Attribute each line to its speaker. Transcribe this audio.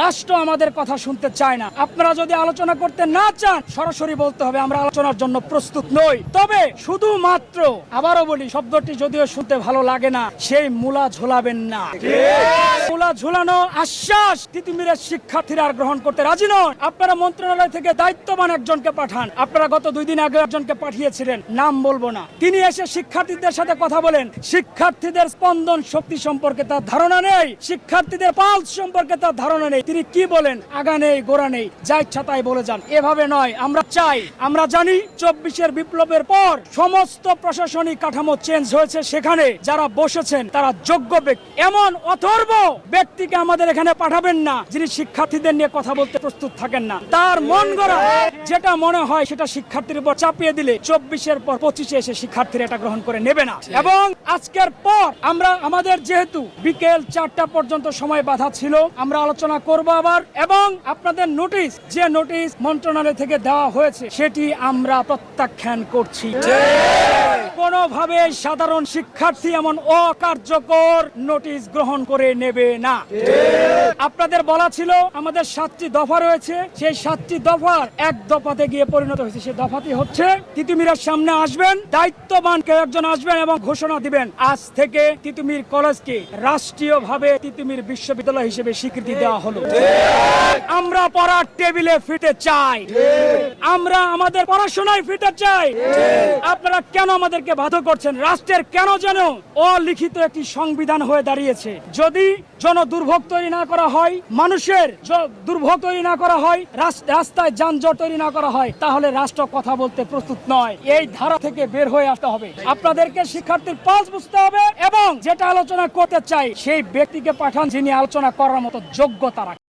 Speaker 1: রাষ্ট্র আমাদের কথা শুনতে চায় না। আপনারা যদি আলোচনা করতে না চান, সরাসরি বলতে হবে, আমরা আলোচনার জন্য প্রস্তুত নই। তবে শুধুমাত্র আবারও বলি, শব্দটি যদিও শুনতে ভালো লাগে না, সেই মূলা ঝোলাবেন না। মূলা ঝোলানো আশ্বাস তিতুমিরের শিক্ষার্থীরা আর গ্রহণ করতে রাজি নন। আপনারা মন্ত্রণালয় থেকে দায়িত্ববান একজনকে পাঠান। আপনারা গত দুই দিন আগে একজনকে পাঠিয়েছিলেন, নাম বলব না। তিনি এসে শিক্ষার্থীদের সাথে কথা বলেন। শিক্ষার্থীদের স্পন্দন শক্তি সম্পর্কে তার ধারণা নেই। শিক্ষার্থীদের পালস সম্পর্কে তার ধারণা নেই। তিনি কি বলেন? আগা নেই গোড়া নেই যা ইচ্ছা তাই বলে যান। এভাবে নয় আমরা চাই আমরা জানি চব্বিশের বিপ্লবের পর সমস্ত প্রশাসনিক কাঠামো চেঞ্জ হয়েছে সেখানে। যারা বসেছেন তারা যোগ্য ব্যক্তি। এমন অথর্ব ব্যক্তিকে আমাদের এখানে পাঠাবেন না যিনি শিক্ষার্থীদের নিয়ে কথা বলতে প্রস্তুত থাকেন না। তার মন গড়া যেটা মনে হয় সেটা শিক্ষার্থীর উপর চাপিয়ে দিলে চব্বিশের পর পঁচিশে এসে শিক্ষার্থীরা এটা গ্রহণ করে নেবে না। এবং আজকের পর আমরা আমাদের যেহেতু বিকেল চারটা পর্যন্ত সময় বাধা ছিল আমরা আলোচনা করব আবার এবং আপনাদের নোটিশ যে নোটিশ মন্ত্রণালয় থেকে দেওয়া হয়েছে, সেটি আমরা প্রত্যাখ্যান করছি। কোনোভাবে সাধারণ শিক্ষার্থী এমন অকার্যকর নোটিশ গ্রহণ করে নেবে না। আপনাদের বলা ছিল, আমাদের সাতটি দফা রয়েছে। সেই সাতটি দফার এক দফাতে গিয়ে পরিণত হয়েছে। সেই দফাটি হচ্ছে, তিতুমিরের সামনে আসবেন, দায়িত্ববান কেউ একজন আসবেন এবং ঘোষণা দিবেন, আজ থেকে তিতুমির কলেজকে রাষ্ট্রীয়ভাবে তিতুমির বিশ্ববিদ্যালয় হিসেবে স্বীকৃতি দেওয়া হলো। আমরা পড়ার টেবিলে ফিরতে চাই। আমরা আমাদের পড়াশোনায় ফিরতে চাই। আপনারা কেন আমাদেরকে বাধ্য করছেন? রাষ্ট্রের কেন যেন অলিখিত একটি সংবিধান হয়ে দাঁড়িয়েছে? যদি জন দুর্ভোগ তৈরি না করা হয়, মানুষের দুর্ভোগ তৈরি না করা হয় রাস্তায় যানজট তৈরি না করা হয়, তাহলে রাষ্ট্র কথা বলতে প্রস্তুত নয়। এই ধারা থেকে বের হয়ে আসতে হবে। আপনাদেরকে শিক্ষার্থীর পাস বুঝতে হবে এবং যেটা আলোচনা করতে চাই, সেই ব্যক্তিকে পাঠান যিনি আলোচনা করার মতো যোগ্যতা রাখেন।